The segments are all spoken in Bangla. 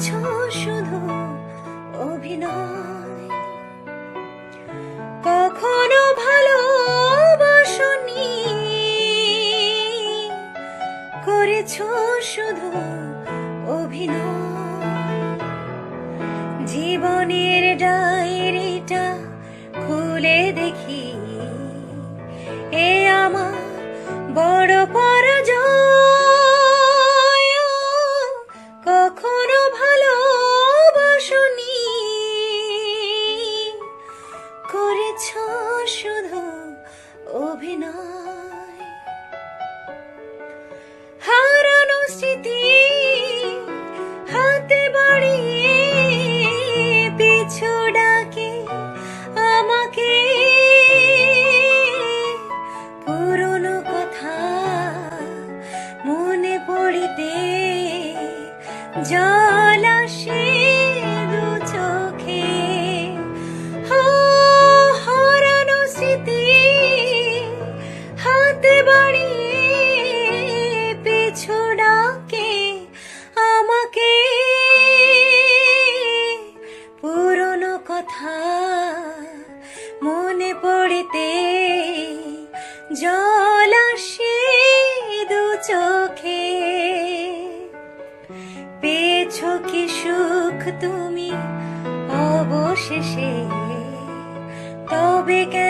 কিছু শুধু অভিনয়। কখনো ভালো বাসনি করেছ শুধু অভিনয়। জীবনের ডায়েরিটা খুলে দেখি। এ আমার স্মৃতি হাতে ডাকে আমাকে। কথা মনে পড়িতে আসে। ডাকে আমাকে। পুরনো কথা মনে পড়িতে জল আসে দু চোখে। পেয়েছ কি সুখ তুমি অবশেষে? তবে কেন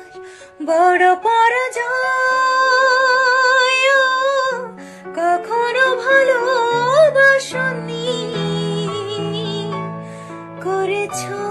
বড় পরাজয় কখনো ভালোবাসনি করেছ শুধু অভিনয়